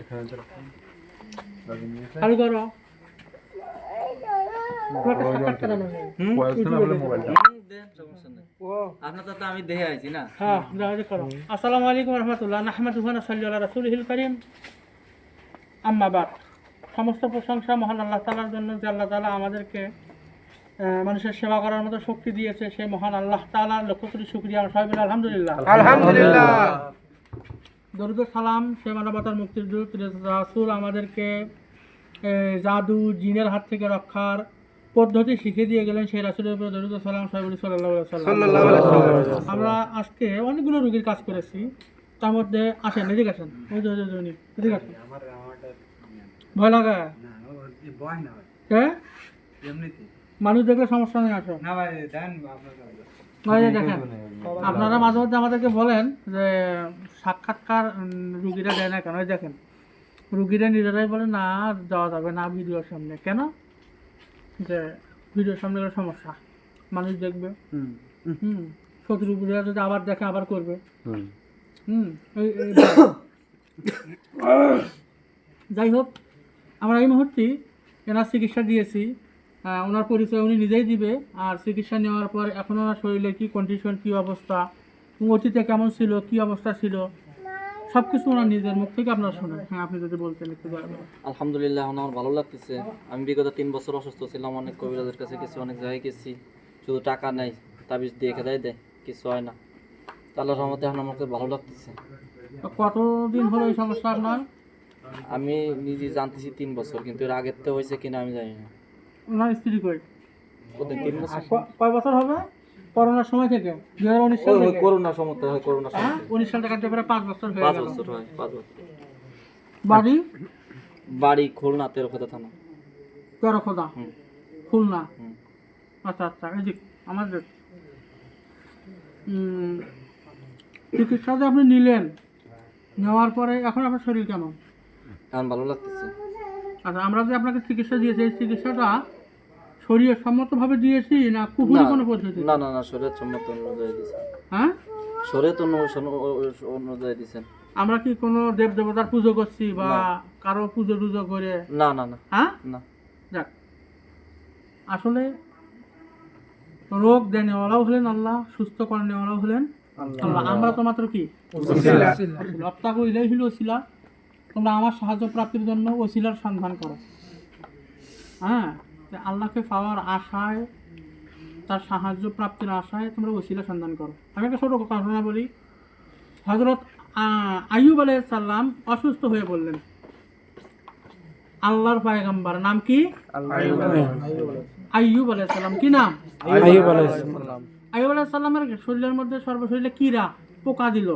এখানে করো হ্যাঁ করো। আসসালামু আলাইকুম রহমতুল্লাহ। সমস্ত প্রশংসা মহান আল্লাহ তাআলার জন্য যে আল্লাহ তালা আমাদেরকে মানুষের সেবা করার মতো শক্তি দিয়েছে। সেই মহান আল্লাহ তাআলার লক্ষ কোটি শুকরিয়া। আমরা সবাই আলহামদুলিল্লাহ। আলহামদুলিল্লাহ। দরুদ সালাম সে মানবতার মুক্তির দূত রাসূল আমাদেরকে জাদু জিনের হাত থেকে রক্ষার পদ্ধতি শিখে দিয়ে গেলেন সেই রাসূলের উপরে দরুদ সালাম সাহেব সাল্লাল্লাহু আলাইহি ওয়াসাল্লাম। সাল্লাল্লাহু আলাইহি ওয়াসাল্লাম। আমরা আজকে অনেকগুলো রোগীর কাজ করেছি তার মধ্যে আসেন এদিকে আসেন। ওই যে এদিকে আসেন। ভয় লাগা? কে মানুষ দেখলে সমস্যা নেই আসো। ওই যে দেখেন। আপনারা মাঝে মধ্যে আমাদেরকে বলেন যে সাক্ষাৎকার রুগীরা দেয় না কেন? ওই দেখেন রুগীরা নিজেরাই বলে না যাওয়া যাবে না ভিডিওর সামনে। কেন? যে ভিডিওর সামনে গেলে সমস্যা। মানুষ দেখবে। হুম। শত্রুরা যদি আবার দেখে আবার করবে। হুম। যাই হোক আমরা এই মুহূর্তে এনার চিকিৎসা দিয়েছি। ওনার পরিচয় উনি নিজেই দিবে আর চিকিৎসা নেওয়ার পর এখন ওনার শরীরে কী কন্ডিশন কী অবস্থা অতীতে কেমন ছিল কি অবস্থা ছিল সব কিছু ওনার নিজের মুখ থেকে আপনারা শোনেন। হ্যাঁ আপনি যদি বলতেন একটু আলহামদুলিল্লাহ এখন আমার ভালো লাগতেছে। আমি বিগত তিন বছর অসুস্থ ছিলাম অনেক কবিরাজের কাছে গেছি অনেক জায়গায় গেছি। শুধু টাকা নেই তাবিজ দিয়ে খেদাই দেয় কিছু হয় না। তো আল্লাহর রহমতে এখন আমাকে ভালো লাগতেছে। কতদিন হলো এই সমস্যা আপনার? আমি নিজে জানতেছি তিন বছর কিন্তু এর আগের তো হয়েছে কিনা আমি জানি না। ওনার স্ত্রী কই? কয় বছর হবে? করোনার সময় থেকে হাজার উনিশ সাল হয় উনিশ সাল থেকে। প্রায় পাঁচ বছর হয়ে পাঁচ বছর হয় পাঁচ বছর। বাড়ি? বাড়ি খুলনা তেরোখাতা থানা। তেরো খোদা হুম। খুলনা। আচ্ছা আচ্ছা এদিক আমাদের চিকিৎসা যে আপনি নিলেন নেওয়ার পরে এখন আপনার শরীর কেমন? এখন ভালো লাগতেছে। আচ্ছা আমরা যে আপনাকে চিকিৎসা দিয়েছি এই চিকিৎসাটা শরীর সম্মতভাবে দিয়েছি না কুকুরি না, কোনো পদ্ধতি? না না না শরীর সম্মত অনুযায়ী দিচ্ছেন হ্যাঁ? শরীর অনুযায়ী দিচ্ছেন আমরা কি কোনো দেব দেবতার পুজো করছি বা কারও পুজো টুজো করে? না না না। হ্যাঁ? না। যাক। আসলে রোগ দেনেওয়ালাও হলেন আল্লাহ সুস্থ করেনেওয়ালাও হলেন আল্লাহ। আমরা তো মাত্র কি? রপ্তাকু ইলাই হইল ওসিলা। তোমরা আমার সাহায্য প্রাপ্তির জন্য ওসিলার সন্ধান করো। হ্যাঁ আল্লাহকে পাওয়ার আশায় তার সাহায্য প্রাপ্তির আশায় তোমরা ওসিলা সন্ধান করো। আমি একটা ছোটো ঘটনা বলি। হজরত আইয়ুব আলাইহিস সালাম অসুস্থ হয়ে পড়লেন। আল্লাহর পায়গাম্বার নাম কি? আইয়ুব আলাইহিস সালাম। কি নাম? আইয়ুব আলাইহিস সালাম। আইয়ুব আলাইহিস শরীরের মধ্যে সর্বশরীরে কীরা পোকা দিল।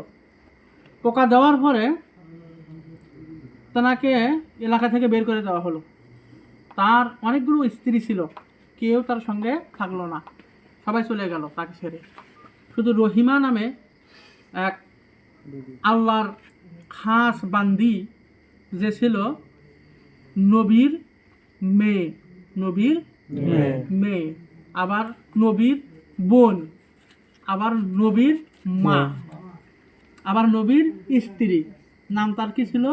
পোকা দেওয়ার পরে তাকে এলাকা থেকে বের করে দেওয়া হলো। তার অনেকগুলো স্ত্রী ছিল কেউ তার সঙ্গে থাকল না। সবাই চলে গেল তাকে ছেড়ে। শুধু রহিমা নামে এক আল্লাহর খাস বান্দি যে ছিল নবীর মেয়ে নবীর মেয়ে। আবার নবীর বোন আবার নবীর মা। আবার নবীর স্ত্রী। নাম তার কি ছিল?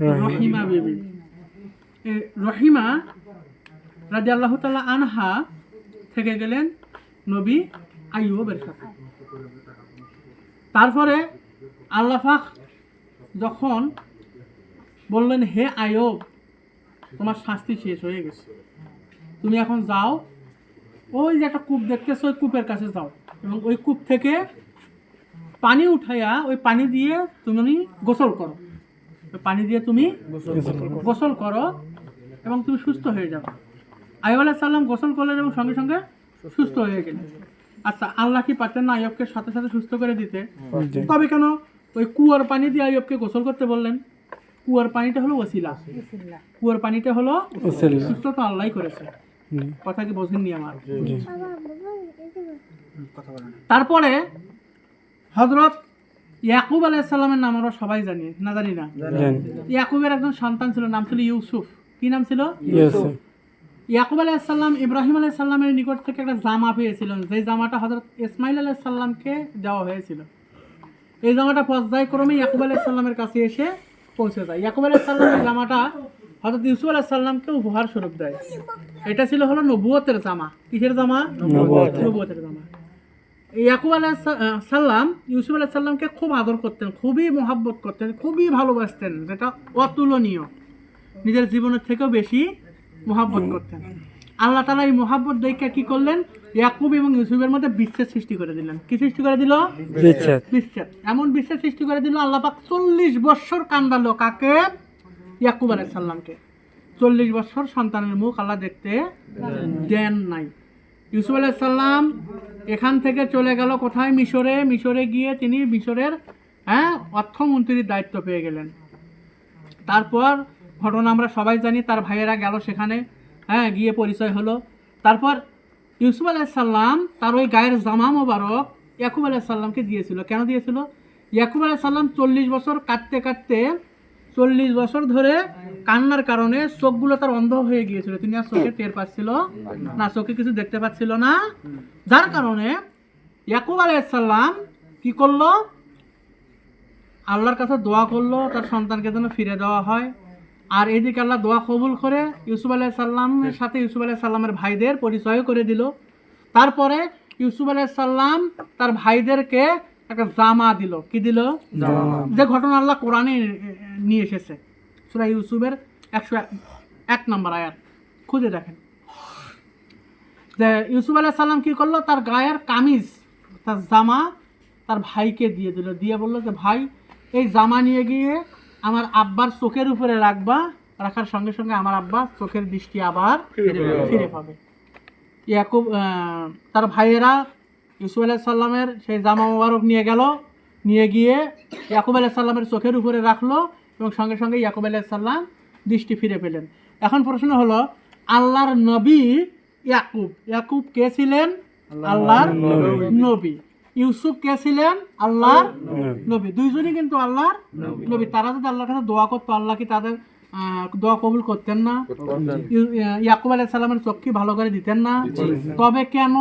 রহিমা বিবি। রহিমা রাজি আল্লাহ তাল্লাহ আনহা থেকে গেলেন নবী আইয়ুবের সাথে। তারপরে আল্লাহাক যখন বললেন, হে আয়ব তোমার শাস্তি শেষ হয়ে গেছে। তুমি এখন যাও। ওই যে একটা কূপ দেখতেছো, ওই কূপের কাছে যাও। এবং ওই কূপ থেকে পানি উঠাইয়া, ওই পানি দিয়ে তুমি গোসল করো। পানি দিয়ে তুমি গোসল করো। এবং তুমি সুস্থ হয়ে যাবে আইব আলাহ সাল্লাম গোসল করলেন এবং সঙ্গে সঙ্গে সুস্থ হয়ে গেলেন। আচ্ছা আল্লাহ কি পারতেন না আইয়বকে সাথে সাথে সুস্থ করে দিতে? তবে কেন? ওই কুয়ার পানি দিয়ে আইয়বকে গোসল করতে বললেন। কুয়ার পানিটা হলো ওসিলা কুয়ার পানিটা হলো সুস্থ তো আল্লাহ করেছে। কথা কি বোঝেননি আমার? তারপরে হজরত ইয়াকুব আলাইসাল্লামের নাম আমরা সবাই জানি না জানি না? ইয়াকুবের একজন সন্তান ছিল নাম ছিল ইউসুফ। কি নাম ছিল? ইয়াকুব আলাইসাল্লাম ইব্রাহিম আলাইসাল্লামের নিকট থেকে একটা জামা পেয়েছিলেন যে জামাটা হজরত ইসমাইল আলাইসাল্লামকে দেওয়া হয়েছিল। এই জামাটা পর্যায়ক্রমে ইয়াকুব আলাইসাল্লামের কাছে এসে পৌঁছে যায়। ইয়াকুব আলাইহিস সালাম এই জামাটা হযরত ইউসুফ আলাইহিস সালামকে উপহার স্বরূপ দেয়। এটা ছিল হলো নবুয়তের জামা। কিসের জামা? নবুয়তের জামা। ইয়াকুব আলাহ সাল্লাম ইউসুফ আলাইহিস সাল্লামকে খুব আদর করতেন খুবই মহাব্বত করতেন খুবই ভালোবাসতেন যেটা অতুলনীয়। নিজের জীবনের থেকেও বেশি মহাব্বত করতেন। আল্লাহ তালা এই মহাব্বত দেখে কি করলেন? ইয়াকুব এবং ইউসুফের মধ্যে বিশ্বের সৃষ্টি করে দিলেন। কি সৃষ্টি করে দিল? বিচ্ছেদ। বিচ্ছেদ। এমন বিশ্বের সৃষ্টি করে দিল আল্লাহ পাক চল্লিশ বৎসর কান্দালো কাকে? ইয়াকুব আলাহ সাল্লামকে। চল্লিশ বৎসর সন্তানের মুখ আল্লাহ দেখতে দেন নাই। ইউসুফ আলাইহিস সালাম এখান থেকে চলে গেল কোথায়? মিশরে। মিশরে গিয়ে তিনি মিশরের হ্যাঁ অর্থমন্ত্রীর দায়িত্ব পেয়ে গেলেন। তারপর ঘটনা আমরা সবাই জানি, তার ভাইয়েরা গেল সেখানে হ্যাঁ গিয়ে পরিচয় হলো। তারপর ইউসুফ আলাইসাল্লাম তার ওই গায়ের জামা মোবারক ইয়াকুব আলাইসাল্লামকে দিয়েছিল। কেন দিয়েছিল? ইয়াকুব আলাইসাল্লাম চল্লিশ বছর কাটতে কাটতে চল্লিশ বছর ধরে কান্নার কারণে চোখগুলো তার অন্ধ হয়ে গিয়েছিল। তিনি আর চোখে টের পাচ্ছিল না চোখে কিছু দেখতে পাচ্ছিল না। যার কারণে ইয়াকুব আলাইসাল্লাম কি করল? আল্লাহর কাছে দোয়া করল তার সন্তানকে যেন ফিরে দেওয়া হয়। আর এদিকে আল্লাহ দোয়া কবুল করে ইউসুফ আলাহ সাল্লামের সাথে ইউসুফ আলাহ সাল্লামের ভাইদের পরিচয় করে দিল। তারপরে ইউসুফ আলাহ সাল্লাম তার ভাইদেরকে একটা জামা দিল। কি দিল? যে ঘটনা আল্লাহ কোরআনে নিয়ে এসেছে। সুরা ইউসুফের একশো এক- নম্বর আয়াত। খুঁজে দেখেন। যে ইউসুফ আলাহ সাল্লাম কি করল? তার গায়ের কামিজ তার জামা তার ভাইকে দিয়ে দিল। দিয়ে বলল যে ভাই এই জামা নিয়ে গিয়ে আমার আব্বার চোখের উপরে রাখবা। রাখার সঙ্গে সঙ্গে আমার আব্বা চোখের দৃষ্টি আবার ফিরে পাবে। ইয়াকুব তার ভাইয়েরা ইউসুফ আলাহ সাল্লামের সেই জামা মোবারক নিয়ে গেল। নিয়ে গিয়ে ইয়াকুব আলাহ সাল্লামের চোখের উপরে রাখল। এবং সঙ্গে সঙ্গে ইয়াকুব আলাহ সাল্লাম দৃষ্টি ফিরে পেলেন। এখন প্রশ্ন হলো আল্লাহর নবী ইয়াকুব। ইয়াকুব কে ছিলেন? আল্লাহর নবী। ইউসুফ কে ছিলেন? আল্লাহর নবী। দুইজনই কিন্তু আল্লাহর নবী। তারা যদি আল্লাহর কাছে দোয়া করতো আল্লাহ কি তাদের আহ, দোয়া কবুল করতেন না? ইয়াকুব আলাইহিস সালামের চোখ কি ভালো করে দিতেন না। তবে কেন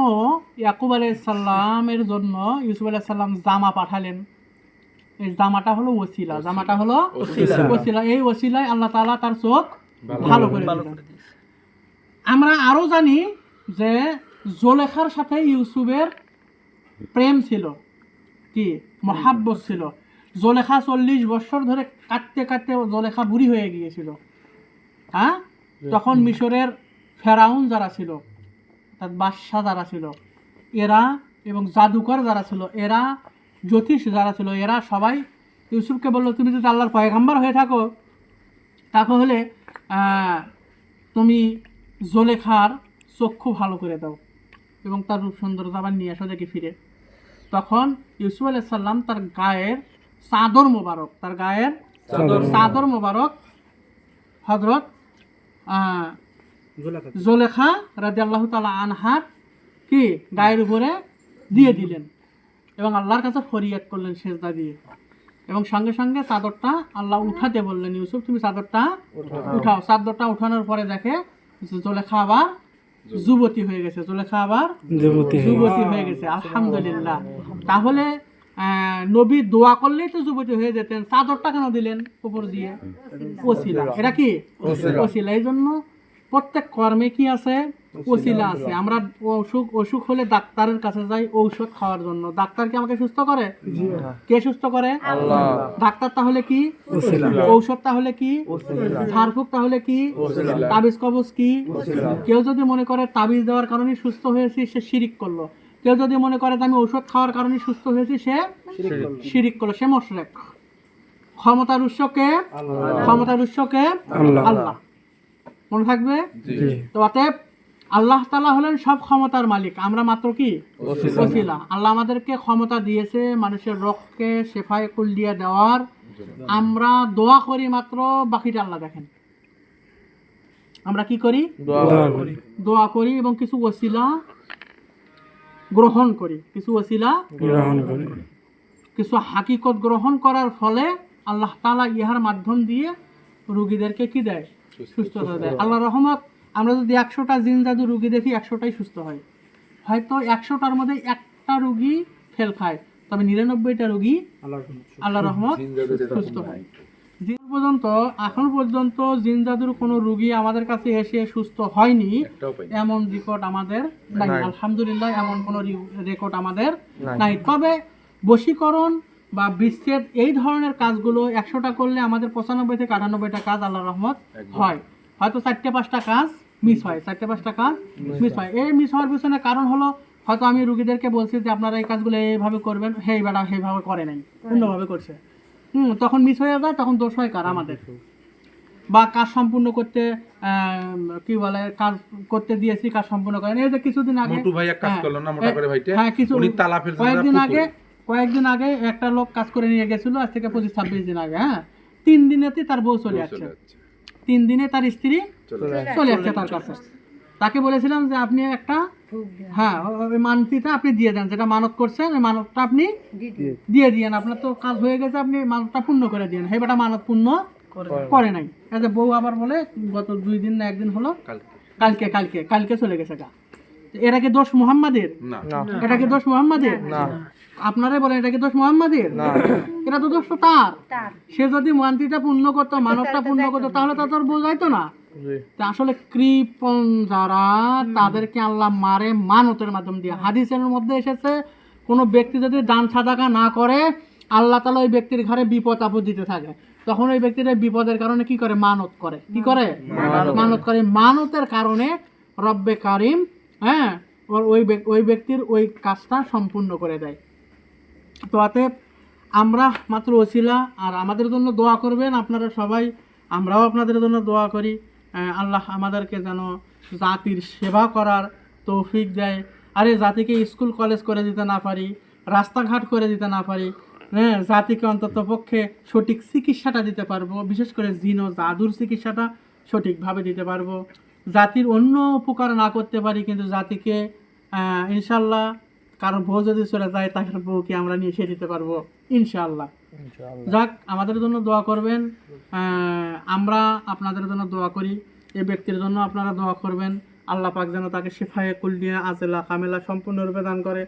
ইয়াকুব আলাইহিস সালামের জন্য ইউসুফ আলাইহিস সালাম জামা পাঠালেন? এই জামাটা হলো ওসিলা জামাটা হলো ওসিলা। এই ওসিলায় আল্লাহ তাআলা তার চোখ ভালো করে আমরা আরও জানি যে জোলেখার সাথে ইউসুফের প্রেম ছিল কি? মহাব্বত ছিল। জোলেখা চল্লিশ বছর ধরে কাটতে কাটতে জোলেখা বুড়ি হয়ে গিয়েছিল। হ্যাঁ? তখন মিশরের ফেরাউন যারা ছিল তার বাদশাহ যারা ছিল এরা এবং জাদুকর যারা ছিল এরা জ্যোতিষ যারা ছিল এরা সবাই ইউসুফকে বলল তুমি যদি আল্লাহর পয়গাম্বার হয়ে থাকো তাহলে তুমি জোলেখার চক্ষু ভালো করে দাও এবং তার রূপ সৌন্দর্য আবার নিয়ে আসো দেখি ফিরে। তখন ইউসুফ আলাইহিস সাল্লাম তার গায়ের চাদর মোবারক তার গায়ের চাদর মোবারক। হজরত জোলেখা। রাজি আল্লাহ তালা আনহার কি গায়ের উপরে দিয়ে দিলেন। এবং আল্লাহর কাছে ফরিয়াদ করলেন সেজদা দিয়ে। এবং সঙ্গে সঙ্গে চাদরটা আল্লাহ উঠাতে বললেন ইউসুফ তুমি চাদরটা উঠাও। চাদরটা উঠানোর পরে দেখে জোলেখা আবার যুবতী হয়ে গেছে। জোলেখা আবার যুবতী হয়ে গেছে। আলহামদুলিল্লাহ। তাহলে আহ, নবী দোয়া করলেই তো যুবতী হয়ে যেতেন। চাদরটা কেন দিলেন উপর দিয়ে? ওসিলা। এটা কি? ওসিলা। এই জন্য প্রত্যেক কর্মে কি আছে? ওসিলা আছে। আমরা অসুখ অসুখ হলে ডাক্তারের কাছে যাই ঔষধ খাওয়ার জন্য। ডাক্তার কি আমাকে সুস্থ করে? কে সুস্থ করে? ডাক্তার তাহলে কি? ঔষধ তাহলে কি? ঝাড়ফুঁক তাহলে কি? তাবিজ কবজ কি? কেউ যদি মনে করে তাবিজ দেওয়ার কারণে সুস্থ হয়েছি সে শিরিক করল। কেউ যদি মনে করে যে আমি ঔষধ খাওয়ার কারণে সুস্থ হয়েছি সে শিরিক করল। সে মশরেক। ক্ষমতার উৎসকে ক্ষমতার উৎসকে আল্লাহ। আল্লাহ। মনে থাকবে? তো অতএব আল্লাহ তালা হলেন সব ক্ষমতার মালিক। আমরা মাত্র কি? ওসিলা। আল্লাহ আমাদেরকে ক্ষমতা দিয়েছে মানুষের রোগকে শেফায় কুল দিয়ে দেওয়ার। আমরা দোয়া করি মাত্র বাকিটা আল্লাহ দেখেন। আমরা কি করি? দোয়া করি। দোয়া করি এবং কিছু ওসিলা গ্রহণ করি। কিছু ওসিলা গ্রহণ করি। কিছু হাকিকত গ্রহণ করার ফলে আল্লাহ তালা ইহার মাধ্যম দিয়ে রুগীদেরকে কি দেয়? সুস্থতা দেয়। আল্লাহ রহমত আমরা যদি একশোটা জিন জাদু রুগী দেখি একশোটাই সুস্থ হয়। হয়তো একশোটার মধ্যে একটা রুগী ফেল খায় তবে নিরানব্বইটা রুগী আল্লাহ রহমত সুস্থ হয়। জিন পর্যন্ত এখন পর্যন্ত জিন জাদুর কোনো রুগী আমাদের কাছে এসে সুস্থ হয়নি এমন রেকর্ড আমাদের নাই। আলহামদুলিল্লাহ এমন কোনো রেকর্ড আমাদের নাই। তবে বশীকরণ বা বিচ্ছেদ এই ধরনের কাজগুলো একশোটা করলে আমাদের পঁচানব্বই থেকে আটানব্বইটা কাজ আল্লাহ রহমত হয়। হয়তো চারটে পাঁচটা কাজ মিস হয় চারটে পাঁচটা কাজ মিস হয়। এই মিস হওয়ার পিছনে কারণ হলো হয়তো আমি রুগীদেরকে বলছি যে আপনারা এই কাজগুলো এইভাবে করবেন হেই বেড়া সেইভাবে করে নাই অন্যভাবে করছে। হুম তখন মিস হয়ে যায় তখন দোষ হয় কার? আমাদের। বা কাজ সম্পূর্ণ করতে আহ, কি বলে কাজ করতে দিয়েছি কাজ সম্পূর্ণ করেন। এই যে কিছুদিন আগে মোটু ভাই কাজ হ্যাঁ, করল না মোটা করে ভাইটা? হ্যাঁ কিছু উনি তালা ফেলছেন কয়েকদিন আগে কয়েকদিন আগে একটা লোক কাজ করে নিয়ে গেছিল আজ থেকে পঁচিশ ছাব্বিশ দিন আগে হ্যাঁ। তিন দিনেতেই তার বউ চলে আসছে। চলে যাচ্ছে তিন দিনে তার স্ত্রী চলে আসছে তার কাছে। তাকে বলেছিলাম যে আপনি একটা হ্যাঁ ওই মানতিটা আপনি দিয়ে দেন যেটা মানত করছেন ওই মানতটা আপনি দিয়ে দিয়েন। আপনার তো কাজ হয়ে গেছে আপনি মানতটা পূর্ণ করে দিয়েন। হে বেটা মানত পূর্ণ করে নাই। এই যে বউ আবার বলে গত দুই দিন না একদিন হলো কালকে। কালকে কালকে চলে গেছে গা। এরা কি দোষ মুহাম্মাদের? না। এটা কি দোষ মুহাম্মাদের? আপনারাই বলেন এটা কি দোষ মুহাম্মাদের? এটা তো দোষ তো তার। সে যদি মানতিটা পূর্ণ করতো মানবটা পূর্ণ করতো তাহলে তো তোর বোঝাইতো না। আসলে কৃপন যারা তাদেরকে আল্লাহ মারে মানতের মাধ্যম দিয়ে। হাদিসের মধ্যে এসেছে কোনো ব্যক্তি যদি দান সাদাকা না করে আল্লাহ তালা ওই ব্যক্তির ঘরে বিপদ আপদ দিতে থাকে। তখন ওই ব্যক্তির বিপদের কারণে কি করে? মানত করে। কি করে? মানত করে। মানতের কারণে রব্বে কারিম হ্যাঁ ওই ওই ব্যক্তির ওই কাজটা সম্পূর্ণ করে দেয়। তো অতএব আমরা মাত্র ওসিলা আর আমাদের জন্য দোয়া করবেন আপনারা সবাই। আমরাও আপনাদের জন্য দোয়া করি। আল্লাহ আমাদেরকে যেন জাতির সেবা করার তৌফিক দেয়। আরে জাতিকে স্কুল, কলেজ করে দিতে না পারি, রাস্তাঘাট করে দিতে না পারি হ্যাঁ জাতিকে অন্তত পক্ষে সঠিক চিকিৎসাটা দিতে পারব, বিশেষ করে জিন ও জাদুর চিকিৎসাটা সঠিকভাবে দিতে পারব। জাতির অন্য উপকার না করতে পারি, কিন্তু জাতিকে ইনশাল্লাহ কারও বউ যদি চলে যায় তাকে বউকে আমরা নিয়ে এসে দিতে পারব ইনশাআল্লাহ। যাক আমাদের জন্য দোয়া করবেন। আমরা আপনাদের জন্য দোয়া করি। এই ব্যক্তির জন্য আপনারা দোয়া করবেন। আল্লাহ পাক যেন তাকে শিফায়ে কুলিয়া আজেলা কামেলা সম্পূর্ণরূপে দান করে।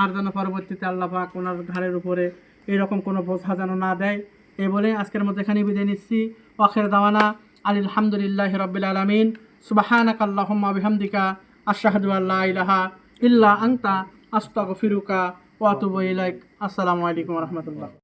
আর যেন পরবর্তীতে আল্লাহ পাক ওনার ঘাড়ের উপরে এরকম কোনো বোঝা যেন না দেয়। এই বলে আজকের মধ্যে এখানে বিদায় নিচ্ছি। ওয়াখের দাওয়ানা আলহামদুলিল্লাহ রবিল আলমিন। সুবাহানাক আল্লাহুম্মা বিহামদিকা। আশহাদু ইলাহা ইল্লা আনতা। আস্তাগফিরুকা ওয়া আতুবু ইলাইক। আসসালামু আলাইকুম রাহমাতুল্লাহ।